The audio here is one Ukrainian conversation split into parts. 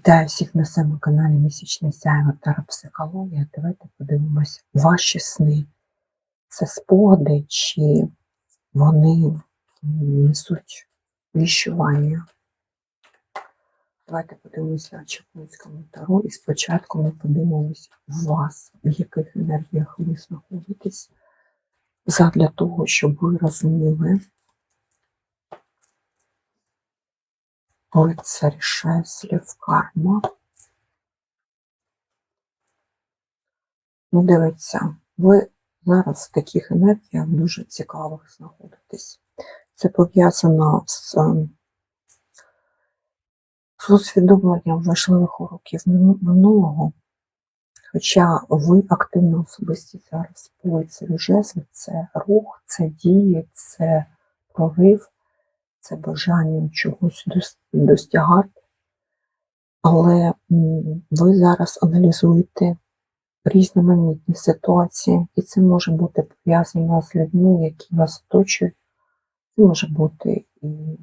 Вітаю всіх на своєму каналі Місячний Сяйва та Психологія. Давайте подивимось ваші сни. Це спогади, чи вони несуть віщування. Давайте подивимося на Чекунському таро. І спочатку ми подивимось вас, в яких енергіях ви знаходитесь, задля того, щоб ви розуміли, лицарь шеслів карма. Ну, дивіться, ви зараз в таких енергіях дуже цікавих знаходитесь. Це пов'язано з, з усвідомленням важливих уроків минулого. Хоча ви активно особисті зараз по лицарю жезлів, це рух, це дії, це прорив це бажання чогось достягати, але ви зараз аналізуєте різноманітні ситуації, і це може бути пов'язано з людьми, які вас оточують. Це може бути і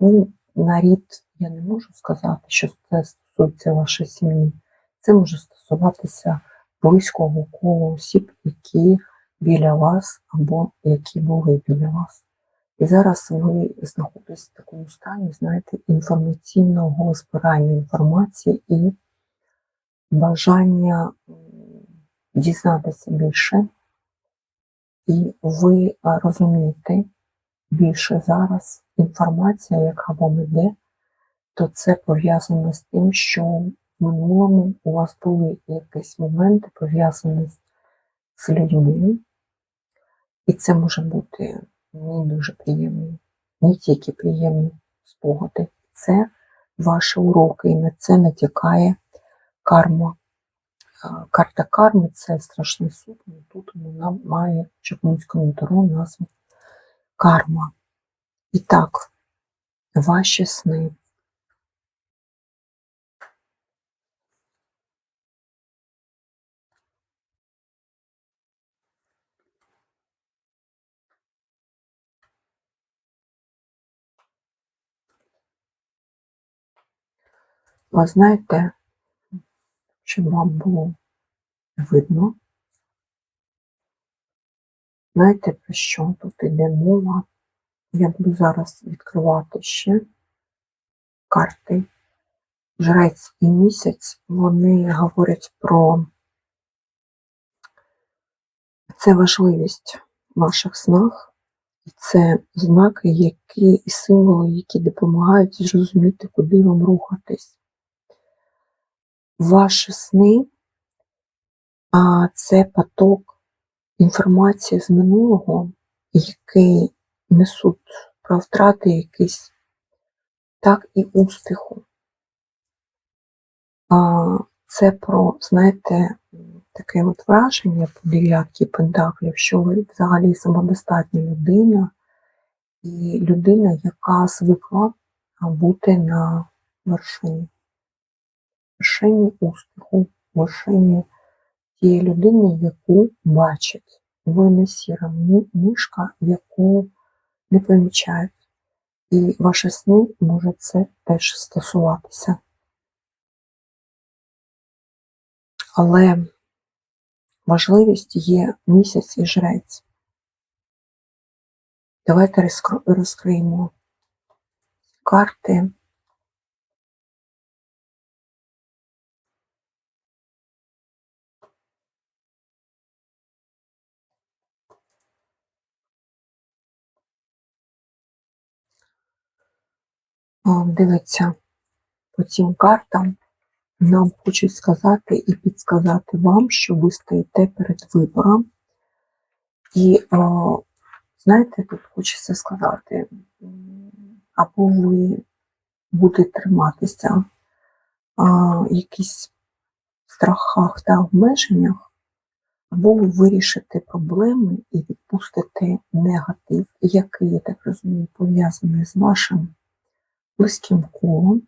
ну, на рід, я не можу сказати, що це стосується вашої сім'ї. Це може стосуватися близького колу осіб, які біля вас або які були біля вас. І зараз ви знаходитесь в такому стані, знаєте, інформаційного збирання інформації і бажання дізнатися більше, і ви розумієте більше зараз інформація, яка вам йде, то це пов'язано з тим, що в минулому у вас були якісь моменти пов'язані з людьми, і це може бути не дуже приємні, не тільки приємні спогади. Це ваші уроки, і на це натякає карма. Карта карми це страшний суд, але тут вона має в Чекунському дару назву карма. І так, ваші сни. Ви знаєте, вам було видно, знаєте, про що тут йде мова? Я буду зараз відкривати ще карти. Жрець і місяць, вони говорять про це важливість в ваших снах, і це знаки, які і символи, які допомагають зрозуміти, куди вам рухатись ваші сни, а це поток інформації з минулого, який несуть про втрати якісь, так і успіху. А Це про, знаєте, таке от враження по дев'ятки пентаклів, що ви взагалі самодостатня людина, і людина, яка звикла бути на вершині вершині успіху, вершині тієї людини, яку бачать. Ви не сіра мишка, яку не помічають. І ваші сни можуть це теж стосуватися. Але важливість є місяць і жрець. Давайте розкриємо карти. Дивиться по цим картам, нам хочуть сказати і підсказати вам, що ви стоїте перед вибором. І, знаєте, тут хочеться сказати, або ви будете триматися в якихось страхах та обмеженнях, або ви вирішите проблеми і відпустите негатив, який, я так розумію, пов'язаний з вашим близьким колом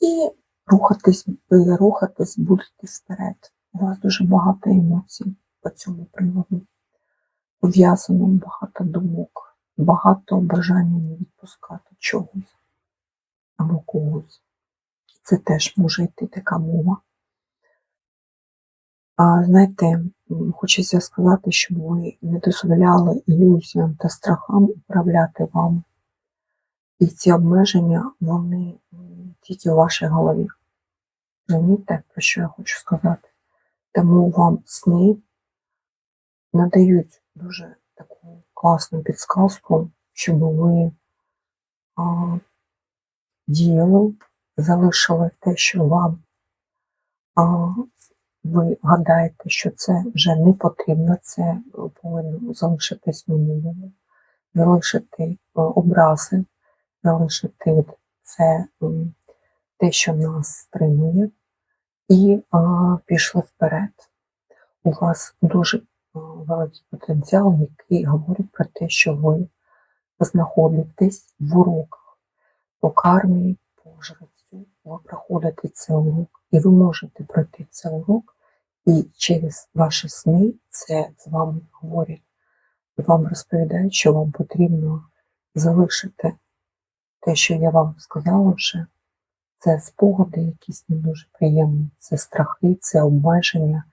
і рухатись, рухатись будете вперед. У вас дуже багато емоцій по цьому приводу. Пов'язано багато думок, багато бажання не відпускати чогось або когось. це теж може йти така мова. А знаєте, хочеться сказати, щоб ви не дозволяли ілюзіям та страхам управляти вами. І ці обмеження, вони тільки в вашій голові. Розумієте, про що я хочу сказати? Тому вам сни надають дуже таку класну підсказку, щоб ви а, діяли, залишили те, що вам а, ви гадаєте, що це вже не потрібно, це повинно залишитись минулому, залишити образи, залишити це те, що нас стримує, і а, пішли вперед. У вас дуже великий потенціал, який говорить про те, що ви знаходитесь в уроках по кармі, по жрецю, ви проходите цей урок, і ви можете пройти цей урок, і через ваші сни це з вами говорять. Вам розповідають, що вам потрібно залишити те, що я вам сказала вже. Це спогади якісь не дуже приємні, це страхи, це обмеження,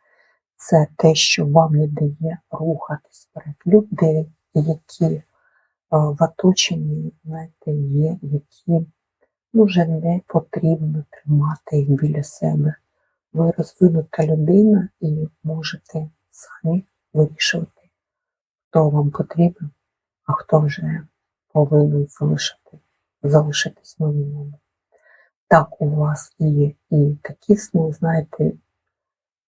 це те, що вам не дає рухатись вперед. Людей, які е, в оточенні, знаєте, є, які ну, вже не потрібно тримати їх біля себе. Ви розвинута людина і можете самі вирішувати, хто вам потрібен, а хто вже повинен залишити, залишитись в минулому. Так, у вас є і такі сни, знаєте,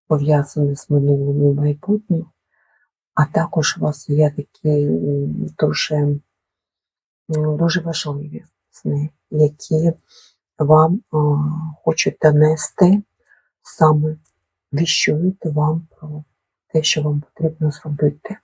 пов'язані з минулим і майбутнім, а також у вас є такі дуже, дуже важливі сни, які вам хочуть донести саме віщують вам про те, що вам потрібно зробити.